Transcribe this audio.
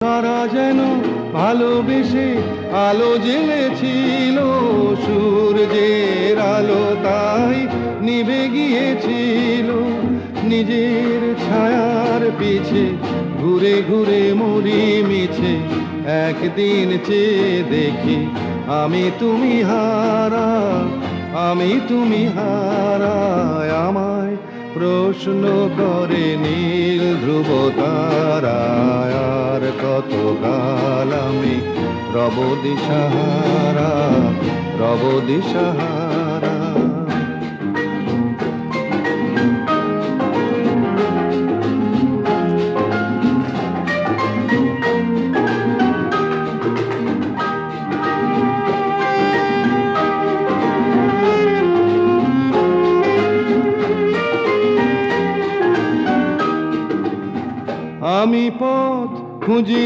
তারা যেন ভালোবেসে আলো জ্বেলেছিল সূর্যের আলো তাই নিভে গিয়েছিল। নিজের ছায়ার পিছে ঘুরে ঘুরে মরি মিছে, একদিন চেয়ে দেখি আমি তুমি হারা, আমি তুমি হারা। আমায় প্রশ্ন করে নীল ধ্রুব তারায় আর কত কাল আমি রব দিশাহারা রব দিশাহারা। আমি পথ کھوجی